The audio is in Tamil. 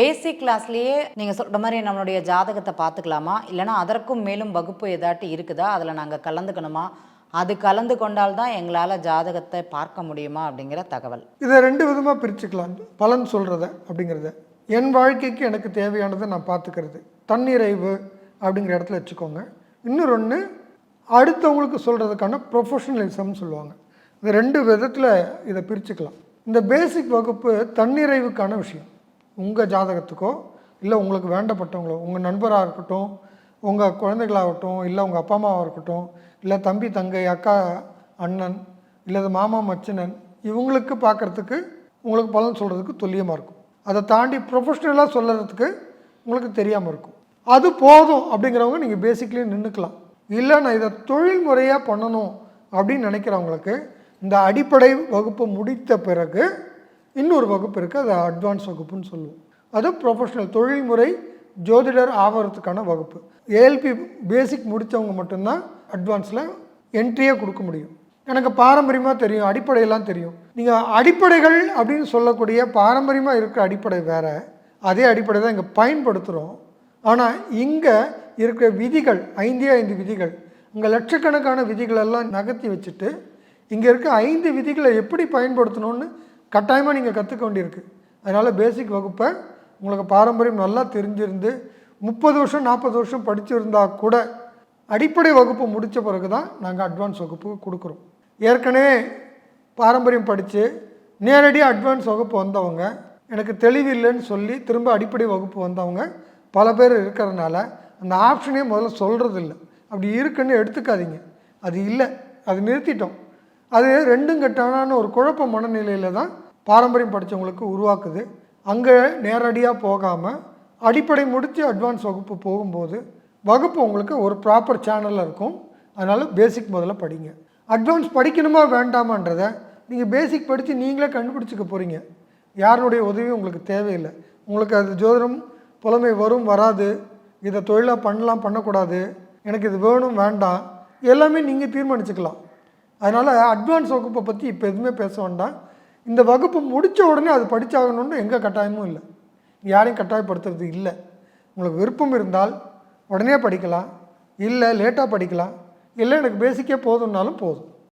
பேசிக் கிளாஸ்லேயே நீங்கள் சொல்கிற மாதிரி நம்மளுடைய ஜாதகத்தை பார்த்துக்கலாமா? இல்லைனா அதற்கும் மேலும் வகுப்பு ஏதாட்டி இருக்குதா? அதில் நாங்கள் கலந்துக்கணுமா? அது கலந்து கொண்டால்தான் எங்களால் ஜாதகத்தை பார்க்க முடியுமா? அப்படிங்கிற தகவல். இதை ரெண்டு விதமாக பிரிச்சுக்கலாம். பலன் சொல்கிறத அப்படிங்கிறத. என் வாழ்க்கைக்கு எனக்கு தேவையானதை நான் பார்த்துக்கிறது. தன்னிறைவு அப்படிங்கிற இடத்துல வச்சுக்கோங்க. இன்னொரு ஒன்று அடுத்தவங்களுக்கு சொல்கிறதுக்கான ப்ரொஃபஷனலிசம்னு சொல்லுவாங்க. இந்த ரெண்டு விதத்தில் இதை பிரிச்சுக்கலாம். இந்த பேசிக் வகுப்பு தன்னிறைவுக்கான விஷயம். உங்கள் ஜாதகத்துக்கோ இல்லை உங்களுக்கு வேண்டப்பட்டவங்களோ உங்கள் நண்பராக இருக்கட்டும் உங்கள் குழந்தைகளாகட்டும் இல்லை உங்கள் அப்பா அம்மாவாக இருக்கட்டும் இல்லை தம்பி தங்கை அக்கா அண்ணன் இல்லை மாமா மச்சினன் இவங்களுக்கு பார்க்குறதுக்கு உங்களுக்கு பலன் சொல்கிறதுக்கு துல்லியமாக இருக்கும். அதை தாண்டி ப்ரொஃபஷ்னலாக சொல்கிறதுக்கு உங்களுக்கு தெரியாமல் இருக்கும். அது போதும் அப்படிங்கிறவங்க நீங்கள் பேசிக்லி நின்றுக்கலாம் இல்லை நான் இதை தொழில் முறையாக பண்ணணும் அப்படின்னு நினைக்கிறவங்களுக்கு இந்த அடிப்படை வகுப்பு முடித்த பிறகு இன்னொரு வகுப்பு இருக்குது அது அட்வான்ஸ் வகுப்புன்னு சொல்லுவோம். அது ப்ரொஃபஷனல் தொழில்முறை ஜோதிடர் ஆகிறதுக்கான வகுப்பு. ஏஎல்பி பேசிக் முடித்தவங்க மட்டும்தான் அட்வான்ஸில் என்ட்ரியே கொடுக்க முடியும். எனக்கு பாரம்பரியமாக தெரியும் அடிப்படையெல்லாம் தெரியும். நீங்கள் அடிப்படைகள் அப்படின்னு சொல்லக்கூடிய பாரம்பரியமாக இருக்கிற அடிப்படை வேறு. அதே அடிப்படை தான் இங்கே பயன்படுத்துகிறோம் ஆனால் இங்கே இருக்கிற விதிகள் ஐந்தே ஐந்து விதிகள் இங்கே லட்சக்கணக்கான விதிகளெல்லாம் நகர்த்தி வச்சுட்டு இங்கே இருக்க ஐந்து விதிகளை எப்படி பயன்படுத்தணும்னு கட்டாயமாக நீங்கள் கற்றுக்க வேண்டியிருக்கு. அதனால் பேசிக் வகுப்பை உங்களுக்கு பாரம்பரியம் நல்லா தெரிஞ்சிருந்து முப்பது வருஷம் நாற்பது வருஷம் படிச்சிருந்தா கூட அடிப்படை வகுப்பு முடித்த பிறகு தான் நாங்கள் அட்வான்ஸ் வகுப்பு கொடுக்குறோம். ஏற்கனவே பாரம்பரியம் படித்து நேரடியாக அட்வான்ஸ் வகுப்பு வந்தவங்க எனக்கு தெளிவில்லைன்னு சொல்லி திரும்ப அடிப்படை வகுப்பு வந்தவங்க பல பேர் இருக்கிறதுனால அந்த ஆப்ஷனே முதல்ல சொல்கிறது இல்லை அப்படி இருக்குன்னு எடுத்துக்காதீங்க. அது இல்லை. அது நிறுத்திட்டோம். அது ரெண்டும் கட்டான ஒரு குழப்ப மனநிலையில் தான் பாரம்பரியம் படித்தவங்களுக்கு உருவாக்குது. அங்கே நேரடியாக போகாமல் அடிப்படை முடித்து அட்வான்ஸ் வகுப்பு போகும்போது வகுப்பு உங்களுக்கு ஒரு ப்ராப்பர் சேனலில் இருக்கும். அதனால் பேசிக் முதல்ல படிங்க. அட்வான்ஸ் படிக்கணுமா வேண்டாமான்றதை நீங்கள் பேசிக் படித்து நீங்களே கண்டுபிடிச்சிக்க போகிறீங்க யாருடைய உதவியும் உங்களுக்கு தேவையில்லை. உங்களுக்கு அது ஜோதிடம் புலமை வரும் வராது. இதை தொழிலாக பண்ணலாம் பண்ணக்கூடாது. எனக்கு இது வேணும் வேண்டாம். எல்லாமே நீங்கள் தீர்மானிச்சுக்கலாம். அதனால் அட்வான்ஸ் வகுப்பை பற்றி இப்போ எதுவுமே பேச வேண்டாம். இந்த வகுப்பு முடித்த உடனே அது படித்தாகணுன்னு எங்கே கட்டாயமும் இல்லை. யாரையும் கட்டாயப்படுத்துறது இல்லை. உங்களுக்கு விருப்பம் இருந்தால் உடனே படிக்கலாம். இல்லை லேட்டாக படிக்கலாம். இல்லை எனக்கு பேசிக்கே போதும்னாலும் போதும்.